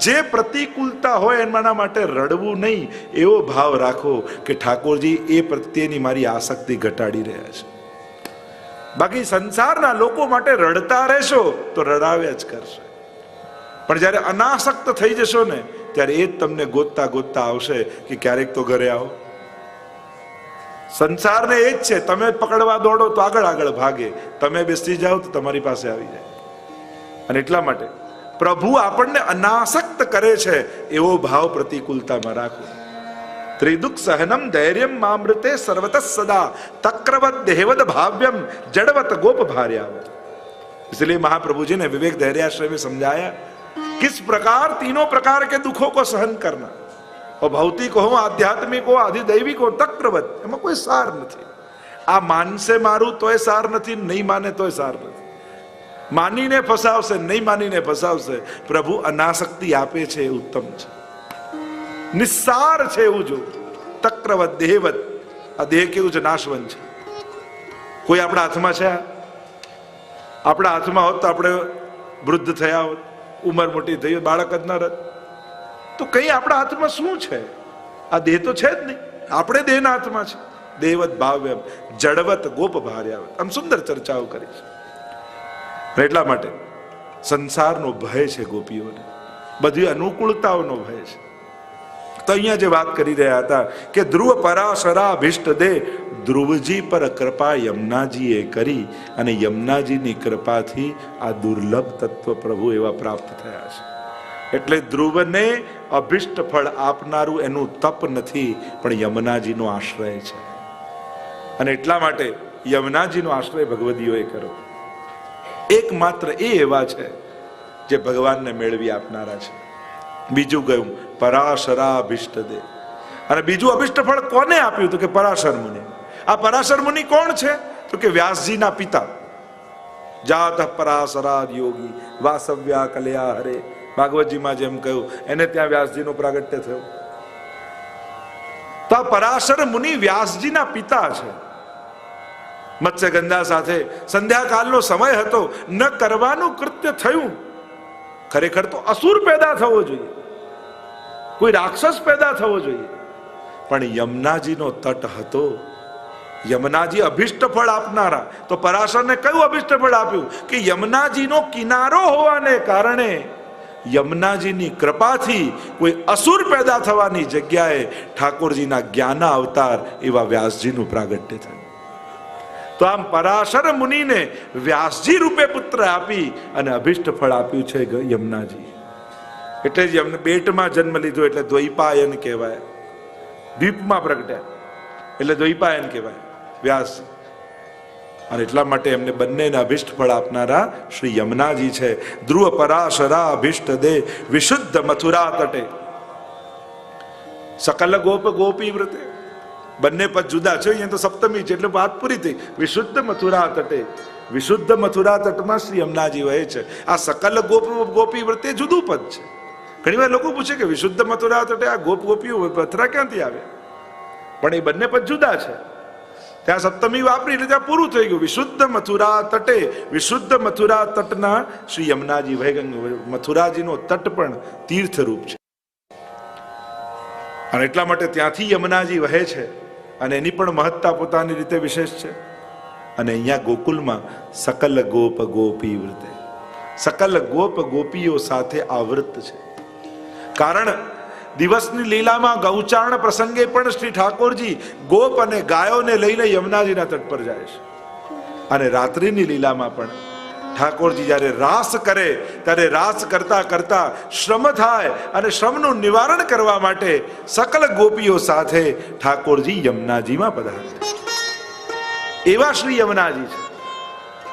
જે પ્રતિકૂળતા હોય એના માટે રડવું નહીં, એવો ભાવ રાખો કે ઠાકોરજી એ પ્રત્યેની મારી આસક્તિ ઘટાડી રહ્યા છે. બાકી સંસારના લોકો માટે રડતા રહેશો તો રડાવ્યા જ કરશે. પણ જ્યારે અનાસક્ત થઈ જશો ને, ત્યારે એ જ તમને ગોતતા ગોતતા આવશે કે ક્યારેક તો ઘરે આવો. સંસારને એ જ છે, તમે પકડવા દોડો તો આગળ આગળ ભાગે. તમે બેસી જાઓ તો તમારી પાસે આવી જાય. અને એટલા માટે પ્રભુ આપણને અનાસક્ત કરે છે એવો ભાવ પ્રતિકૂળતામાં રાખો ત્રિદુઃખ સહનમ ધૈર્યમ મામૃતે સર્વત સદા તક્રવત દેહવદ ભાવ્યમ जड़वत गोप भार्यावत इसलिए महाप्रभु जी ने विवेक धैर्याश्रय में समझाया किस प्रकार तीनों प्रकार के दुखों को सहन करना और भौतिक हो आध्यात्मिक हो अधिदैविक हो તક્રવત એમાં કોઈ સાર નથી આ માનશે મારું તોય સાર નથી નહીં માને તોય સાર નથી માનીને ફસાવશે, નહીં માનીને ફસાવશે. પ્રભુ અનાશક્તિ આપે છે, એ ઉત્તમ છે. નિસ્સાર છે એવું જો. તક્રવત, દેહવત. આ દેહ કેવું છે? નાશવંત છે. કોઈ આપણા હાથમાં છે? આપણા હાથમાં હોત તો આપણે વૃદ્ધ થયા હોત, ઉંમર મોટી થઈ હોત, બાળક જ ન રત. તો કઈ આપણા હાથમાં શું છે? આ દેહ તો છે જ નહીં. આપણે દેહના હાથમાં છે. દેવત ભાવ્ય જડવત, ગોપ, ભાર્યાવત. આમ સુંદર ચર્ચાઓ કરી છે. એટલા માટે સંસારનો ભય છે ગોપીઓને. બધી અનુકૂળતાઓનો ભય છે. તો અહીંયા જે વાત કરી રહ્યા હતા કે ધ્રુવ પરાશરા ભિષ્ટ દે, ધ્રુવજી પર કૃપા યમુનાજીએ કરી અને યમુનાજીની કૃપાથી આ દુર્લભ તત્વ પ્રભુ એવા પ્રાપ્ત થયા છે. એટલે ધ્રુવને અભિષ્ટ ફળ આપનારું એનું તપ નથી, પણ યમુનાજીનો આશ્રય છે. અને એટલા માટે યમુનાજીનો આશ્રય ભગવદીઓએ કર્યો. એકમાત્ર એ એવા છે જે ભગવાનને મેળવી આપનારા છે. બીજું ગયું પરાશરા અભિષ્ટ દે અને બીજું અભિષ્ટ ફળ કોને આપ્યું તો કે પરાશર મુનિ? આ પરાશર મુનિ કોણ છે? તો કે વ્યાસજીના પિતા. જાત પરાશરા યોગી, વાસવ્યા કલ્યા હરે. ભાગવતજીમાં જેમ કહ્યું, એને ત્યાં વ્યાસજીનું પ્રાગટ્ય થયું. તો આ પરાશર મુનિ વ્યાસજીના પિતા છે. મત્સ્યગંધા સાથે સંધ્યાકાલનો સમય હતો, ન કરવાનું કૃત્ય થયું. ખરેખર તો અસુર પેદા થવો જોઈએ. કોઈ રાક્ષસ પેદા થવો જોઈએ. પણ યમુનાજીનો તટ હતો. યમુનાજી અભિષ્ટ ફળ આપનારા. તો પરાશરને કયું અભિષ્ટ ફળ આપ્યું? કે યમુનાજીનો કિનારો હોવાને કારણે યમુનાજીની કૃપાથી કોઈ અસુર પેદા થવાની જગ્યાએ ઠાકોરજીના જ્ઞાન અવતાર એવા વ્યાસજીનું પ્રાગટ્ય થયું. તો આમ પરાશર મુનિને વ્યાસજી રૂપે પુત્ર આપી અને અભિષ્ટ ફળ આપ્યું છે યમુનાજી. એટલે જ એમને બેટમાં જન્મ લીધો એટલે દ્વૈપાયન કહેવાય. દ્વીપમાં પ્રગટ્યા. એટલે દ્વૈપાયન કહેવાય. વ્યાસ. અને એટલા માટે એમને બંનેને અભિષ્ટ ફળ આપનારા શ્રી યમુનાજી છે. ધ્રુવ પરાશરા અભિષ્ટ દે, વિશુદ્ધ મથુરા તટે. સકલ ગોપ ગોપી વ્રતે બંને પદ જુદા છે. અહીંયા તો સપ્તમી છે એટલે વાત પૂરી થઈ. વિશુદ્ધ મથુરા તટે. વિશુદ્ધ મથુરા તટમાં શ્રી અમનાજી વહે છે. આ સકલ ગોપ ગોપી વ્રતે જુદું પદ છે. ઘણી વાર લોકો પૂછે કે વિશુદ્ધ મથુરા તટે આ ગોપ ગોપીઓ પથરા ક્યાંથી આવે? પણ એ બંને પદ જુદા છે. ત્યાં સપ્તમી વાપરી એટલે ત્યાં પૂરું થઈ ગયું. વિશુદ્ધ મથુરા તટે. વિશુદ્ધ મથુરા તટના શ્રી યમુનાજી વૈગંગ મથુરાજીનો તટ પણ તીર્થરૂપ છે. અને એટલા માટે ત્યાંથી યમુનાજી વહે છે. અને એની પણ મહત્તા પોતાની રીતે વિશેષ છે. અને અહીંયા ગોકુલમાં સકલ ગોપ ગોપી વૃતે. સકલ ગોપ ગોપીઓ સાથે આવૃત છે. કારણ દિવસની લીલામાં ગૌચારણ પ્રસંગે પણ શ્રી ઠાકોરજી ગોપ અને ગાયોને લઈને યમુનાજીના તટ પર જાય છે. અને રાત્રિની લીલામાં પણ ઠાકોરજી જ્યારે રાસ કરે, ત્યારે રાસ કરતા કરતા શ્રમ થાય અને શ્રમનું નિવારણ કરવા માટે સકલ ગોપીઓ સાથે ઠાકોરજી યમુનાજીમાં પધારે એવા શ્રી યમુનાજી છે.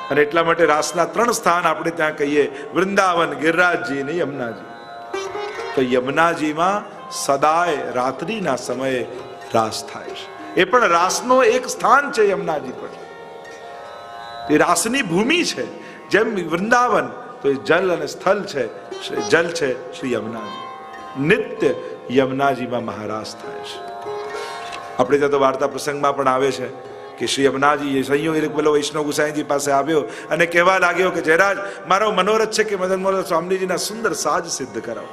અને એટલા માટે રાસના ત્રણ સ્થાન આપણે ત્યાં કહીએ, વૃંદાવન, ગિરરાજજી અને યમુનાજી. તો યમુનાજીમાં સદાય રાત્રિના સમયે રાસ થાય છે. એ પણ રાસનો એક સ્થાન છે યમુનાજી પર. એ રાસની ભૂમિ છે. જેમ વૃંદાવન, તો એ જલ અને સ્થળ છે જલ છે શ્રી યમુનાજી. નિત્ય યમુનાજીમાં મહારાજ થાય છે. આપણે ત્યાં તો વાર્તા પ્રસંગમાં પણ આવે છે કે શ્રી યમુનાજી એ સંયોગ પેલો વૈષ્ણવ ગુસાઈજી પાસે આવ્યો અને કહેવા લાગ્યો કે જયરાજ, મારો મનોરથ છે કે મદન મોહન સ્વામીજીના સુંદર સાજ સિદ્ધ કરાવો.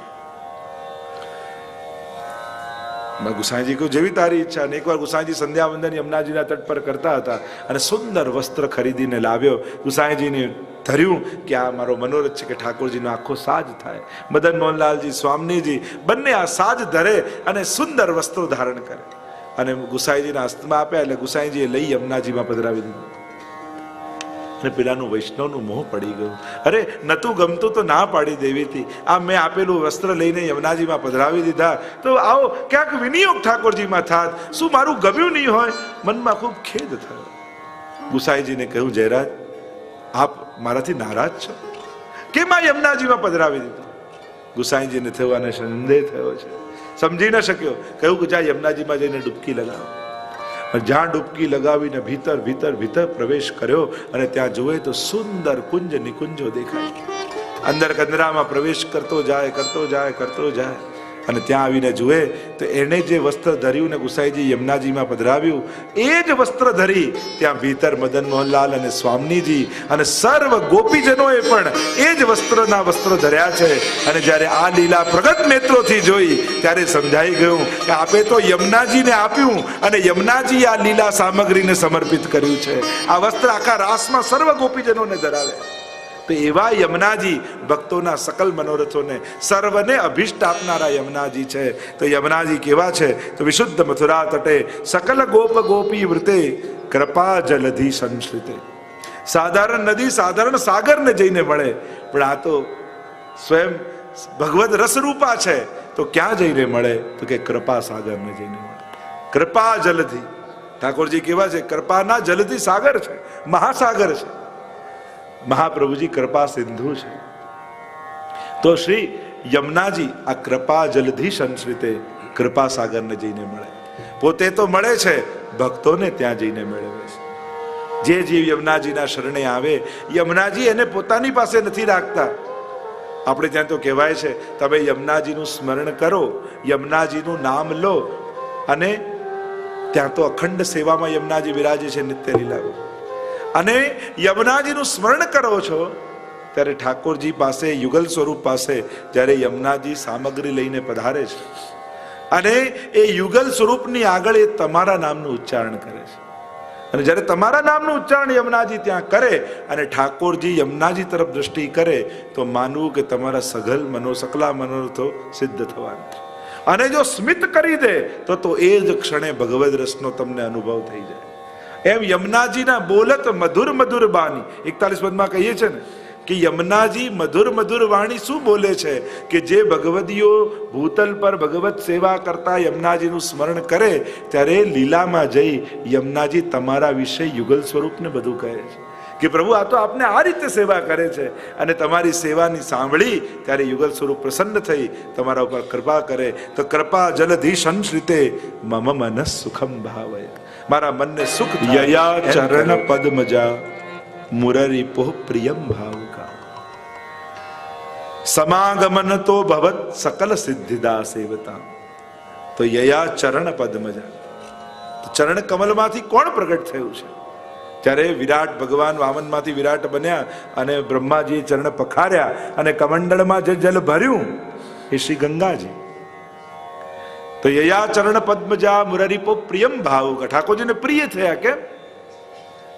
મેં ગુસાઈજી કહ્યું જેવી તારી ઈચ્છા. અને એકવાર ગુસાઈજી સંધ્યા વંદન યમુનાજીના તટ પર કરતા હતા અને સુંદર વસ્ત્ર ખરીદીને લાવ્યો. ગુસાઈજીને ધર્યું કે આ મારો મનોરથ છે કે ઠાકોરજીનો આખો સાજ થાય. મદન મોહનલાલજી, સ્વામીજી, બંને આ સાજ ધરે અને સુંદર વસ્ત્રો ધારણ કરે. અને ગુસાઈજીના હસ્તમાં આપ્યા એટલે ગુસાઈજીએ લઈ યમુનાજીમાં પધરાવી દીધું. અને પેલાનું વૈષ્ણવનું મોહ પડી ગયું. અરે નતું ગમતું તો ના પાડી દેવી હતી આ મેં આપેલું વસ્ત્ર લઈને યમુનાજીમાં પધરાવી દીધા. તો આવો, ક્યાંક વિનિયોગ ઠાકોરજીમાં થાત. શું મારું ગમ્યું નહીં હોય? મનમાં ખૂબ ખેદ થયો. ગુસાઈજીને કહ્યું, જયરાજ, આપ મારાથી નારાજ છો? કેમ આ યમુનાજીમાં પધરાવી દીધું? ગુસાઈજીને થયો અને સંદેહ થયો છે. સમજી ન શક્યો. કહ્યું કે જા, યમુનાજીમાં જઈને ડૂબકી લગાવો. જ્યાં ડૂબકી લગાવીને ભીતર ભીતર ભીતર પ્રવેશ કર્યો અને ત્યાં જુએ તો સુંદર કુંજ નિકુંજો દેખાય. અંદર કંદરામાં પ્રવેશ કરતો જાય કરતો જાય કરતો જાય. અને ત્યાં આવીને જુએ તો એણે જે વસ્ત્ર ધર્યું ને ગુસાઈજી યમુનાજીમાં પધરાવ્યું, એ જ વસ્ત્ર ધરી ત્યાં ભીતર મદન મોહનલાલ અને સ્વામીજી અને સર્વ ગોપીજનોએ પણ એ જ વસ્ત્રના વસ્ત્ર ધર્યા છે. અને જ્યારે આ લીલા પ્રગટ નેત્રોથી જોઈ, ત્યારે સમજાઈ ગયું કે આપે તો યમુનાજીને આપ્યું અને યમુનાજી આ લીલા સામગ્રીને સમર્પિત કર્યું છે. આ વસ્ત્ર આખા રાસમાં સર્વ ગોપીજનોને ધરાવે. તો એવા યમુનાજી ભક્તોના સકલ મનોરથોને સર્વને અભિષ્ટ આપનારા યમુનાજી છે. તો યમુનાજી કેવા છે? તો વિશુદ્ધ મથુરા તટે સકલ ગોપ ગોપી વૃતે કૃપા જલધિ સંશ્રિતે. સાધારણ નદી સાધારણ સાગરને જઈને મળે પણ આ તો સ્વયં ભગવત રસરૂપા છે. તો ક્યાં જઈને મળે? તો કે કૃપા સાગરને જઈને મળે. કૃપા જલધિ. ઠાકોરજી કેવા છે? કૃપાના જલધિ સાગર છે. મહાસાગર છે. મહાપ્રભુજી કૃપા સિંધુ છે. તો શ્રી યમુનાજી આ કૃપા જલધિ સંસ્કૃતે કૃપા સાગરને જઈને મળે. પોતે તો મળે છે, ભક્તોને ત્યાં જઈને મેળવે છે. જે જીવ યમુનાજીના શરણે આવે, યમુનાજી એને પોતાની પાસે નથી રાખતા. આપણે ત્યાં તો કહેવાય છે, તમે યમુનાજીનું સ્મરણ કરો, યમુનાજીનું નામ લો અને ત્યાં તો અખંડ સેવામાં યમુનાજી બિરાજે છે નિત્ય લીલામાં અને યમુનાજીનું સ્મરણ કરો છો, ત્યારે ઠાકોરજી પાસે, યુગલ સ્વરૂપ પાસે, જ્યારે યમુનાજી સામગ્રી લઈને પધારે છે. અને એ યુગલ સ્વરૂપની આગળ એ તમારા નામનું ઉચ્ચારણ કરે છે. અને જ્યારે તમારા નામનું ઉચ્ચારણ યમુનાજી ત્યાં કરે અને ઠાકોરજી યમુનાજી તરફ દ્રષ્ટિ કરે, તો માનવું કે તમારા સઘલ મનો, સકલા મનોરથો સિદ્ધ થવાના અને જો સ્મિત કરી દે, તો તો એ જ ક્ષણે ભગવદ રસનો તમને અનુભવ થઈ જાય. એમ યમુનાજીના બોલત મધુર મધુર બાની. એકતાલીસ પદમાં કહીએ છે ને કે યમુનાજી મધુર મધુર વાણી શું બોલે છે? કે જે ભગવદીઓ ભૂતલ પર ભગવત સેવા કરતા યમુનાજીનું સ્મરણ કરે, ત્યારે લીલામાં જઈ યમુનાજી તમારા વિશે યુગલ સ્વરૂપને બધું કહે છે. કે પ્રભુ, આ તો આપને આ રીતે સેવા કરે છે. અને તમારી સેવાની સાંભળી, ત્યારે યુગલ સ્વરૂપ પ્રસન્ન થઈ, તમારા ઉપર કૃપા કરે. તો કૃપા જલધિ રીતે મમ મન સુખમ ભાવય. મારા મનને સુખ યયા ચરણ પદમજા મુરરી પોહ પ્રિયમ ભાવકા સમાગમન તો ભવત સકલ સિદ્ધિદા સેવતા તો યયા ચરણ પદ્મજા ચરણ કમલમાંથી કોણ પ્રગટ થયું છે? ત્યારે વિરાટ ભગવાન વામનમાંથી વિરાટ બન્યા અને બ્રહ્માજી ચરણ પખાર્યા અને કમંડળમાં જે જલ ભર્યું એ શ્રી ગંગાજી. તો યયા ચરણ પદ્મજા મુરરીપો પ્રિયમ ભાવ. ઠાકોરજીને પ્રિય થયા કેમ?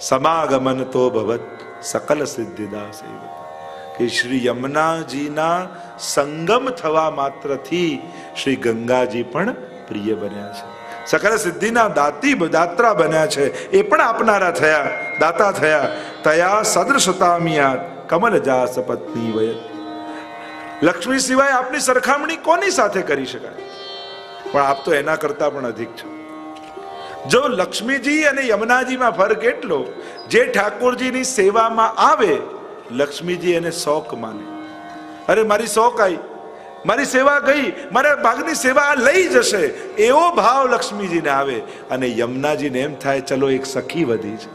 સમાગમન તો ભવત સકલ સિદ્ધિદા સેવતા કે શ્રી યમુનાજીના સંગમ થવા માત્રથી શ્રી ગંગાજી પણ પ્રિય બન્યા છે. સકલ સિદ્ધિના દાતી દાત્રા બન્યા છે. એ પણ આપનારા થયા, દાતા થયા. તયા સદૃશતામિયા કમલ જાસ પત્ની વયત. લક્ષ્મી સિવાય આપની સરખામણી કોની સાથે કરી શકાય? પણ આપ તો એના કરતા પણ અધિક છો. જો લક્ષ્મીજી અને યમુનાજીમાં ફરક એટલો, જે ઠાકોરજીની સેવામાં આવે, લક્ષ્મીજી એને શોખ માને. અરે, મારી શોખ આવી મારી સેવા ગઈ, મારા ભાગની સેવા લઈ જશે, એવો ભાવ લક્ષ્મીજીને આવે. અને યમુનાજીને એમ થાય, ચલો, એક સખી વધી છે.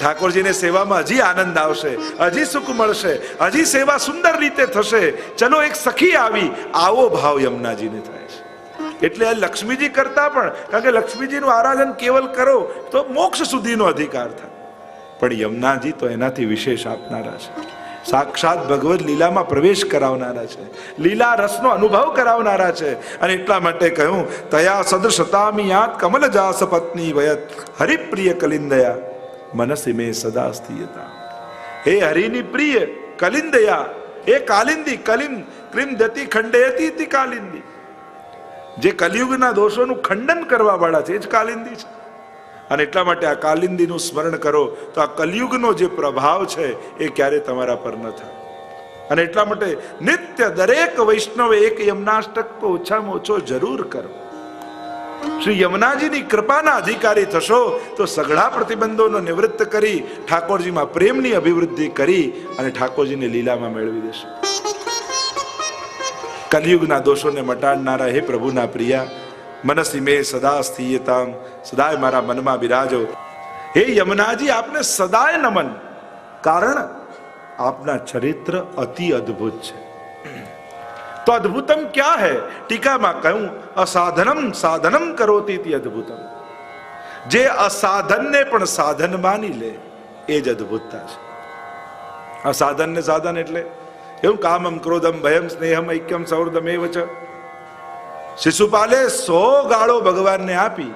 ઠાકોરજીને સેવામાં હજી આનંદ આવશે, હજી સુખ મળશે, હજી સેવા સુંદર રીતે થશે. ચલો, એક સખી આવી. આવો ભાવ યમુનાજીને થાય છે. એટલે આ લક્ષ્મીજી કરતા પણ, કારણ કે લક્ષ્મીજીનું આરાધન કેવલ કરો તો મોક્ષ સુધીનો અધિકાર થાય. પણ યમુનાજી તો એનાથી વિશેષ આપનારા છે. સાક્ષાત ભગવદ લીલામાં પ્રવેશ કરાવનારા છે. લીલા રસનો અનુભવ કરાવનારા છે. અને એટલા માટે કહ્યું, તયા સદૃશતામી યાત કમલ જાસ પત્ની વયત હરિપ્રિય કલિંદયા, મનસી મે સદા સ્થિયતા હે હરિની પ્રિય કલિંદયા, હે કાલિંદી કલિંદ, ક્રિમ દતિ તી કાલિંદી. જે કલિયુગના દોષોનું ખંડન કરવા વાળા છે, એ જ કાલિંદી છે. અને એટલા માટે આ કાલિંદીનું સ્મરણ કરો, તો આ કલિયુગનો જે પ્રભાવ છે, એ ક્યારે તમારા પર ન થાય. અને એટલા માટે નિત્ય દરેક વૈષ્ણવે એક યમનાષ્ટક તો ઓછામાં ઓછો જરૂર કરો. શ્રી યમુનાજીની કૃપાના અધિકારી થશો, તો સઘળા પ્રતિબંધોનો નિવૃત્ત કરી ઠાકોરજીમાં પ્રેમની અભિવૃદ્ધિ કરી અને ઠાકોરજીને લીલામાં મેળવી દેશો. કલિયુગના દોષોને મટાડનારા હે પ્રભુના પ્રિયા. મનસી મે સદા સ્થિયતામ. સદાય મારા મનમાં બિરાજો. હે યમુનાજી, આપને સદાય નમન. કારણ આપના ચરિત્ર અતિ અદ્ભુત છે. તો અદ્ભુતમ ક્યાં હૈ? ટીકામાં કહ્યું અસાધનમ સાધનમ કરોતી અદ્ભુતમ. જે અસાધનને પણ સાધન માની લે, એ જ અદ્ભુતતા છે. અસાધનને સાધન એટલે એવું કામમ ક્રોધમ ભયમ સ્નેહમ ઐક્યમ સૌર્ધમેવ છે શિશુપાલે સો ગાળો ભગવાનને આપી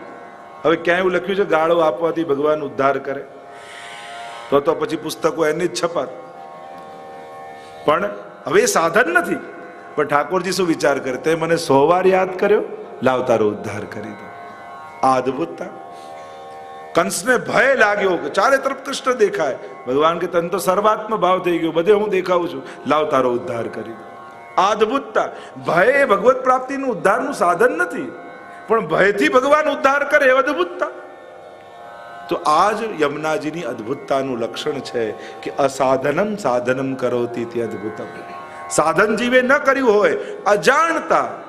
હવે ક્યાંય એવું લખ્યું છે? ગાળો આપવાથી ભગવાન ઉદ્ધાર કરે। તો તો પછી પુસ્તકો એની જ છપાત। પણ હવે એ સાધન નથી। પણ ઠાકોરજી શું વિચાર કરે? તે મને સો વાર યાદ કર્યો લાવ તારો ઉદ્ધાર કરી દો। આ અદ્ભુતતા। કંસને ભય લાગ્યો કે ચારે તરફ કૃષ્ણ દેખાય. ભગવાન કે તને તો સર્વાત્મ ભાવ થઈ ગયો, બધે હું દેખાઉં છું. લાવ તારો ઉદ્ધાર કરી આ અદ્ભુતતા ભય ભગવત પ્રાપ્તિનું ઉદ્ધારનું સાધન નથી. પણ ભયથી ભગવાન ઉદ્ધાર કરે એ અદ્ભુતતા. તો આ જ યમુનાજીની અદ્ભુતતાનું લક્ષણ છે કે અસાધનમ સાધનમ કરોતી તે અદ્ભુતમ. સાધન જીવે ન કર્યું હોય, અજાણતા.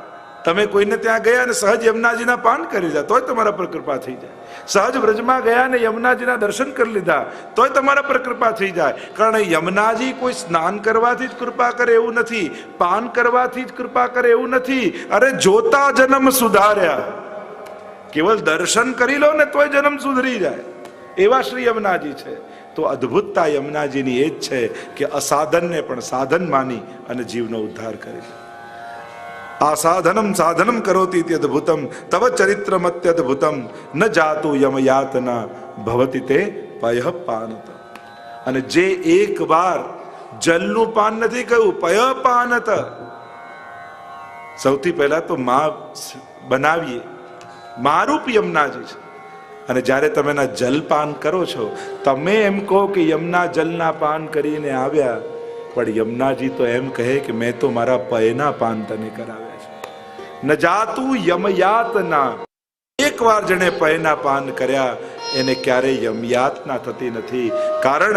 તમે કોઈને ત્યાં ગયા અને સહજ યમુનાજીના પાન કરી લીધા, તોય તમારા પર કૃપા થઈ જાય. સહજ વ્રજમાં ગયા ને યમુનાજીના દર્શન કરી લીધા, તોય તમારા પર કૃપા થઈ જાય. કારણ યમુનાજી કોઈ સ્નાન કરવાથી જ કૃપા કરે એવું નથી, પાન કરવાથી જ કૃપા કરે એવું નથી. અરે જોતા જન્મ સુધાર્યા. કેવલ દર્શન કરી લો ને તોય જન્મ સુધરી જાય. એવા શ્રી યમુનાજી છે. તો અદ્ભુતતા યમુનાજીની એ જ છે કે અસાધનને પણ સાધન માની અને જીવનો ઉદ્ધાર કરી આ સાધનમ સાધનમ કરોતી તે તવ ચરિત્રમ ચરિત્રમત્યદ્ભુતમ ન જાતુ યમ યાતના ભવતી તે પય પાનત. અને જે એક વાર જલનું પાન નથી કહ્યું પય પાનત. સૌથી પહેલા તો મા બનાવીએ. મારૂપ જ છે. અને જ્યારે તમે એના જલપાન કરો છો, તમે એમ કહો કે યમના જલના પાન કરીને આવ્યા પણ યમુનાજી તો એમ કહે કે મેં તો મારા પયના પાન તને કરાવ્યા છે. ન જાતું યમયાતના એક વાર જેણે પયના પાન કર્યા, એને ક્યારેય યમયાતના થતી નથી. કારણ,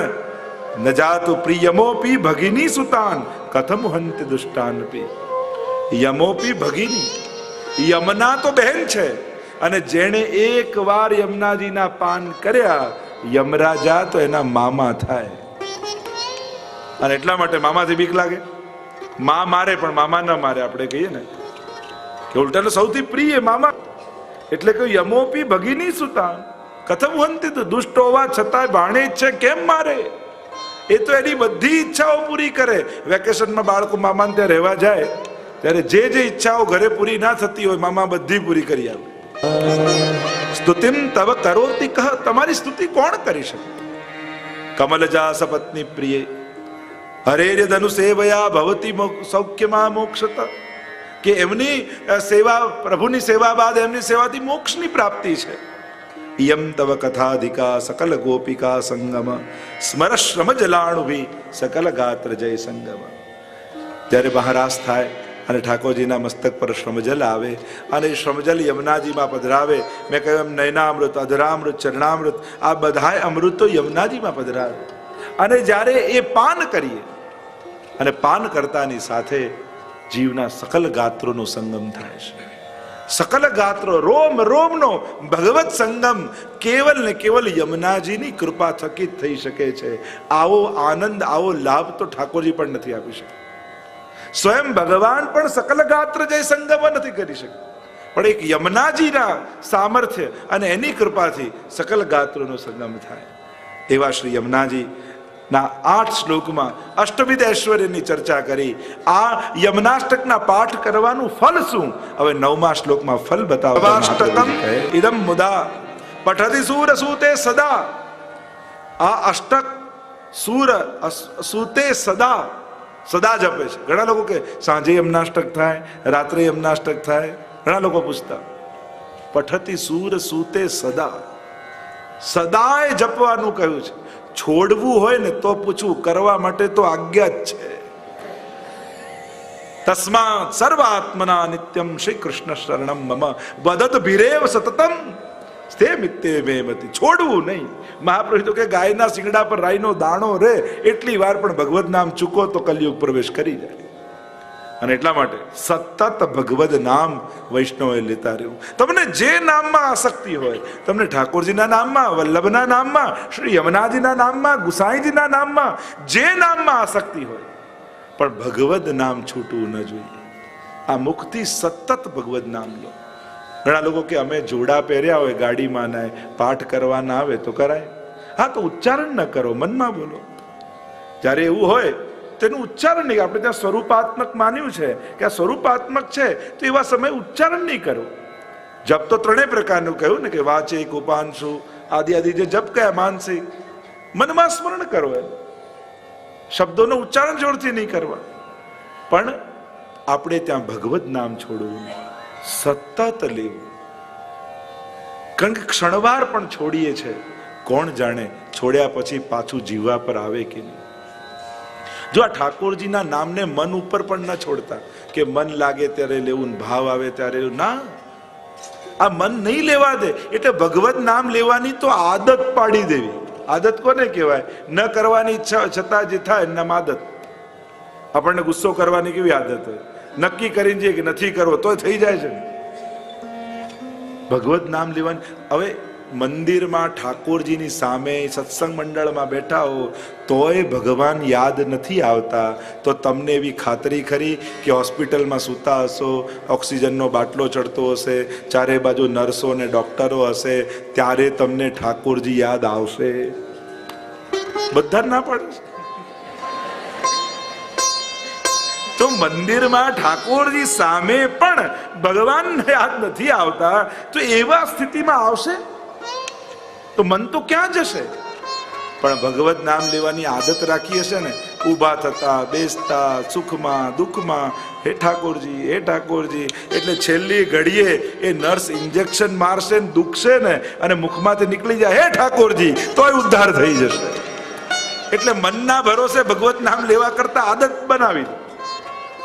ન જાતું પ્રિયમોપી ભગિની સુતાન, કથમ હંત દુષ્ટાન પી. યમોપી ભગિની, યમના તો બહેન છે. અને જેણે એક વાર યમનાજીના પાન કર્યા, યમરાજા તો એના મામા થાય. અને એટલા માટે મામાથી બીક લાગે. મા મારે પણ મામા ન મારે, આપણે કહીએ ને. કે ઉલટાનો સૌથી પ્રિય મામા. એટલે કે યમોપી ભગીની સુતા કથમ વંતી તો દુષ્ટ હોવા છતાંય ભાણે છે, કેમ મારે? એ તો એની બધી ઈચ્છાઓ પૂરી કરે. વેકેશનમાં બાળકો મામાને ત્યાં રહેવા જાય, ત્યારે જે જે ઈચ્છાઓ ઘરે પૂરી ના થતી હોય, મામા બધી પૂરી કરી આવે સ્તુતિમ તવ કરોતી કહ, તમારી સ્તુતિ કોણ કરી શકે? કમલજા સપત્ની પ્રિય હરેર્ય ધનુ સેવયા ભવતી સૌખ્યમાં મોક્ષત. કે એમની સેવા, પ્રભુની સેવા બાદ એમની સેવાથી મોક્ષની પ્રાપ્તિ છે. યમ તવ કથાધિકા સકલ ગોપિકા સંગમ. સ્મર શ્રમ જલાણુભી સકલ ગાત્ર જય સંગમ. જ્યારે મહારાસ થાય અને ઠાકોરજીના મસ્તક પર શ્રમજલ આવે અને શ્રમજલ યમુનાજીમાં પધરાવે. મેં કહ્યું, એમ નયનામૃત, અધરામૃત, ચરણામૃત, આ બધાય અમૃતો યમુનાજીમાં પધરાવે. અને જ્યારે એ પાન કરીએ અને પાન કરતાની સાથે જીવના સકલ ગાત્રોનો સંગમ થાય છે. સકલ ગાત્રો રોમ રોમનો ભગવત સંગમ કેવલ ને કેવલ યમુનાજીની કૃપા થકી થઈ શકે છે. આવો આનંદ, આવો લાભ તો ઠાકોરજી પણ નથી આપી શકતા સ્વયં ભગવાન પણ સકલ ગાત્ર જે સંગમ નથી કરી શકતા પણ એક યમુનાજીના સામર્થ્ય અને એની કૃપાથી સકલ ગાત્રોનો સંગમ થાય. એવા શ્રી યમુનાજી ના આઠ શ્લોકમાં અષ્ટવિધ ઐશ્વર્યની ચર્ચા કરી. આ યમનાષ્ટકના પાઠ કરવાનું ફલ શું? હવે નવમા શ્લોકમાં ફલ બતાવતા અષ્ટકમ ઇદમ મુદા પઠતી સૂર સૂતે સદા. આ અષ્ટક સૂર સૂતે સદા. સદા જપે છે. ઘણા લોકો કે સાંજે યમનાષ્ટક થાય રાત્રે યમનાષ્ટક થાય. ઘણા લોકો પૂછતા પઠતી સૂર સૂતે સદા. સદાય જપવાનું કહ્યું છે. છોડવું હોય ને તો પૂછવું, કરવા માટે તો આજ્ઞા જ છે. તસ્માત સર્વાત્મના નિત્યમ શ્રી કૃષ્ણ શરણમ મમ. વદત ભીરેવ સતતમ. સ્થે મિત્તે મેમતી છોડવું નહીં. મહાપ્રભુ તો કે ગાયના શિંગડા પર રાઈનો દાણો રે. એટલી વાર પણ ભગવત નામ ચૂકો તો કલયુગ પ્રવેશ કરી જાય. અને એટલા માટે સતત ભગવદ નામ વૈષ્ણવે લેતા રહ્યું તમને જે નામમાં આસક્તિ હોય, તમને ઠાકોરજીના નામમાં, વલ્લભના નામમાં, શ્રી યમુનાજીના નામમાં, ગુસાઈજીના નામમાં, જે નામમાં આસક્તિ હોય, પણ ભગવદ નામ છૂટવું ન જોઈએ. આ મુખથી સતત ભગવદ નામ લો. ઘણા લોકો કે અમે જોડા પહેર્યા હોય, ગાડીમાં ના પાઠ કરવાના આવે તો કરાય. હા, તો ઉચ્ચારણ ન કરો, મનમાં બોલો. જ્યારે એવું હોય તેનું ઉચ્ચારણ નહીં. આપણે ત્યાં સ્વરૂપાત્મક માન્યું છે કે આ સ્વરૂપાત્મક છે, તો એવા સમયે ઉચ્ચારણ નહીં કરો. જપ તો ત્રણેય પ્રકારનું કહ્યું ને કે વાચિક ઉપાંશુ આદિ આદિ જે જપ કયા માનસિક મનમાં સ્મરણ કરો એમ. શબ્દોનું ઉચ્ચારણ જોરથી નહીં કરવા. પણ આપણે ત્યાં ભગવત નામ છોડવું સતત લેવું. કારણ કે ક્ષણવાર પણ છોડીએ છે. કોણ જાણે છોડ્યા પછી પાછું જીવવા પર આવે કે નહીં. જો આ ઠાકોરજીના નામને મન ઉપર પણ ન છોડતા કે મન લાગે ત્યારે લેવું ભાવ આવે ત્યારે ના. આ મન નહીં લેવા દે, એટલે ભગવત નામ લેવાની તો આદત પાડી દેવી. આદત કોને કહેવાય? ન કરવાની છતાં જે થાય એના આદત. આપણને ગુસ્સો કરવાની કેવી આદત હોય? નક્કી કરીને જઈએ કે નથી કરવો તો થઈ જાય છે. ભગવત નામ લેવાનું હવે મંદિરમાં ઠાકોરજીની સામે સત્સંગ મંડળમાં બેઠા હો, તોય ભગવાન યાદ નથી આવતા. તો તમને એવી ખાતરી ખરી કે હોસ્પિટલમાં સૂતા હશો, ઓક્સિજનનો બાટલો ચડતો હશે, ચારે બાજુ નર્સો અને ડોક્ટરો હશે, ત્યારે તમને ઠાકોરજી યાદ આવશે. બધા ના પડે તો મંદિરમાં ઠાકોરજી સામે પણ ભગવાન યાદ નથી આવતા, તો એવા સ્થિતિમાં આવશે? તો મન તો ક્યાં જશે? પણ ભગવત નામ લેવાની આદત રાખી હશે ને, ઊભા થતા, બેસતા, સુખમાં, દુઃખમાં, હે ઠાકોરજી હે ઠાકોરજી, એટલે છેલ્લી ઘડીએ એ નર્સ ઇન્જેક્શન મારશે ને, દુખશે ને, અને મુખમાંથી નીકળી જાય, હે ઠાકોરજી, તોય ઉદ્ધાર થઈ જશે. એટલે મનના ભરોસે ભગવત નામ લેવા કરતા આદત બનાવી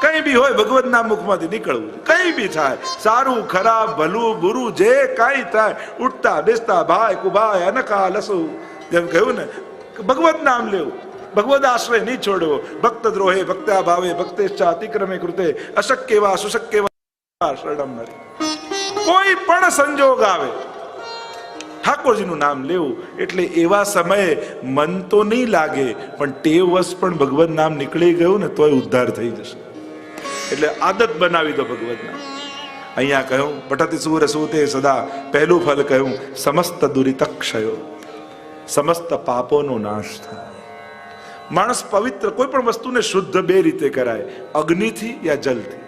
કઈ બી હોય ભગવત મુખમાંથી નીકળવું. કઈ બી થાય, સારું, ખરાબ, ભલું, બુરું, જે કાંઈ થાય, ઉઠતા, બેસતા, ભાઈ કુભાઈ અનકા લસુ જેમ કહ્યું ને, ભગવત નામ લેવું. ભગવદ આશ્રય નહીં છોડવો. ભક્ત દ્રોહે, ભક્ત્યા ભાવે, ભક્તેશ્ચા અતિક્રમે કૃતે અશક્ય વા સુશક્ય શરણમ હરિ કોઈ પણ સંજોગ આવે, ઠાકોરજીનું નામ લેવું, એટલે એવા સમયે મન તો નહીં લાગે, પણ તે વસ પણ ભગવદ નામ નીકળી ગયું ને તોય ઉદ્ધાર થઈ જશે. એટલે આદત બનાવી દો ભગવતના અહીંયા કહ્યું, પઠતી સૂર સૂતે સદા. પહેલું ફલ કહ્યું, સમસ્ત દુરિતક્ષયો. સમસ્ત પાપોનો નાશ થાય. માણસ પવિત્ર કોઈ પણ વસ્તુને શુદ્ધ બે રીતે કરાય, અગ્નિથી યા જલથી.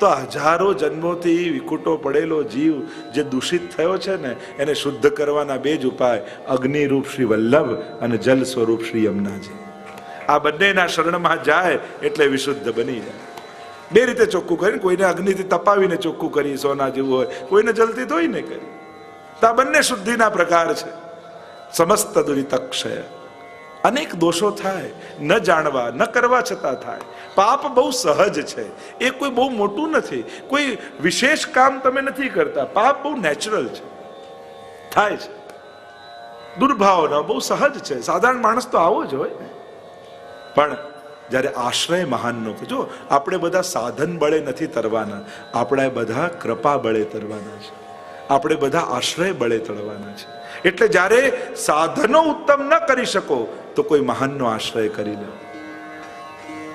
તો હજારો જન્મોથી વિકુટો પડેલો જીવ જે દૂષિત થયો છે ને, એને શુદ્ધ કરવાના બે જ ઉપાય અગ્નિ રૂપ શ્રી વલ્લભ અને જલ સ્વરૂપ શ્રી યમુનાજી. આ બંનેના શરણમાં જાય એટલે વિશુદ્ધ બની જાય. બે રીતે ચોખ્ખું કરીને, કોઈને અગ્નિથી તપાવીને ચોખ્ખું કરી, સોના જેવું હોય. કોઈને જલ્દી ધોઈને કરી. તો બંને શુદ્ધિના પ્રકાર છે. સમસ્ત દુરિતક્ષય. અનેક દોષો થાય. ન જાણવા, ન કરવા છતાં થાય. પાપ બહુ સહજ છે. એ કોઈ બહુ મોટું નથી. કોઈ વિશેષ કામ તમે નથી કરતા. પાપ બહુ નેચરલ છે. થાય છે. દુર્ભાવના બહુ સહજ છે. સાધારણ માણસ તો આવો જ હોય પણ જ્યારે આશ્રય મહાનનો જો આપણે બધા સાધન બળે નથી તરવાના. આપણે બધા કૃપા બળે તરવાના છે. આપણે બધા આશ્રય બળે તરવાના છે. એટલે જ્યારે સાધનો ઉત્તમ ન કરી શકો, તો કોઈ મહાનનો આશ્રય કરી લો.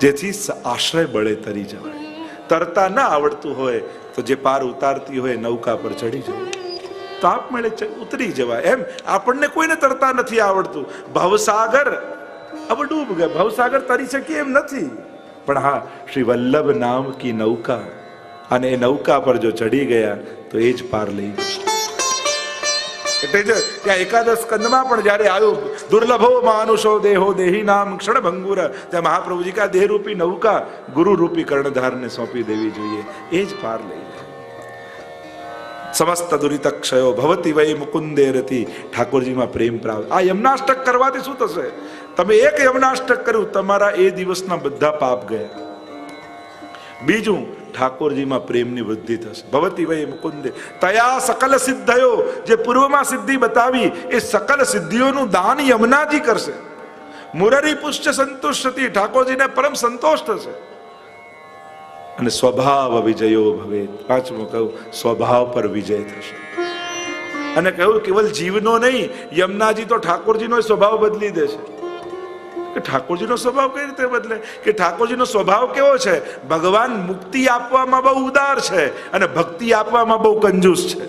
જેથી આશ્રય બળે તરી જવાય. તરતા ન આવડતું હોય, તો જે પાર ઉતારતી હોય નૌકા પર ચડી જવું તો આપમેળે ઉતરી જવાય. એમ આપણને કોઈને તરતા નથી આવડતું. ભવસાગર અબ ડૂબ ગયા ભવસાગર તરી શકીએ એમ નથી પણ હા શ્રી વલ્લભ નામ કી નૌકા અને એ નૌકા પર જો ચડી ગયા તો એ જ પાર લઈ એટલે જ ત્યાં એકાદશ કંદમાં પણ જ્યારે આવ્યું દુર્લભો માનુષો દેહો દેહી નામ ક્ષણ ભંગુર ત્યાં મહાપ્રભુજી કા દેહરૂપી નૌકા ગુરુરૂપી કર્ણધારને સોંપી દેવી જોઈએ એ જ પાર લઈ સમસ્ત દુરિત ક્ષયો ભવતી વય મુકુંદે રતી ઠાકોરજીમાં પ્રેમ પ્રાપ્ત. આ યમનાષ્ટક કરવાથી શું થશે? તમે એક યમનાષ્ટક કર્યું, તમારા એ દિવસના બધા પાપ ગયા. બીજું, ઠાકોરજીમાં પ્રેમની વૃદ્ધિ થશે. ભવતી વય મુકુંદે. તયા સકલ સિદ્ધયો. જે પૂર્વમાં સિદ્ધિ બતાવી, એ સકલ સિદ્ધિઓનું દાન યમુનાજી કરશે. મુરરી પુષ્ટ સંતુષ્ટથી ઠાકોરજીને પરમ સંતોષ થશે. અને સ્વભાવ વિજયો ભવે પાંચમું કહ્યું સ્વભાવ પર વિજય થશે. અને કહ્યું, કેવલ જીવનો નહીં, યમુનાજી તો ઠાકોરજીનો સ્વભાવ બદલી દેશે કે ઠાકોરજીનો સ્વભાવ કઈ રીતે બદલે? કે ઠાકોરજીનો સ્વભાવ કેવો છે? ભગવાન મુક્તિ આપવામાં બહુ ઉદાર છે અને ભક્તિ આપવામાં બહુ કંજૂસ છે.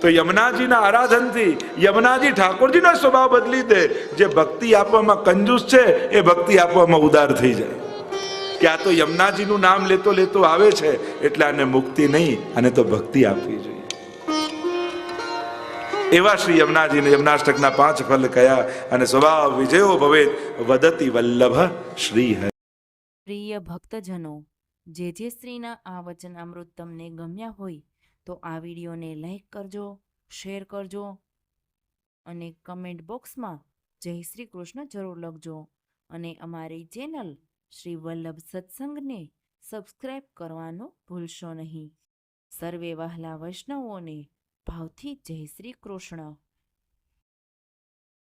તો યમુનાજીના આરાધનથી યમુનાજી ઠાકોરજીનો સ્વભાવ બદલી દે. જે ભક્તિ આપવામાં કંજૂસ છે, એ ભક્તિ આપવામાં ઉદાર થઈ જાય. કે આ તો યમુનાજીનું નામ લેતો લેતો આવે છે, એટલે આને મુક્તિ નહીં અને તો ભક્તિ આપવી જોઈએ. એવા શ્રી યમુનાજીને યમનાષ્ટકના પાંચ ફલ કયા, અને સ્વભાવ વિજયો ભવે વદતી વલ્લભ શ્રી પ્રિય ભક્તજનો, જે જે શ્રીના આ વચન અમૃત તમને ગમ્યા હોય, તો આ વિડીયોને લાઈક કરજો, શેર કરજો, અને કમેન્ટ બોક્સમાં જય શ્રી કૃષ્ણ જરૂર લખજો, અને અમારી ચેનલ શ્રી વલ્લભ સત્સંગને સબસ્ક્રાઈબ કરવાનું ભૂલશો નહીં. સર્વે વહાલા વૈષ્ણવોને ભાવથી જય શ્રી કૃષ્ણ.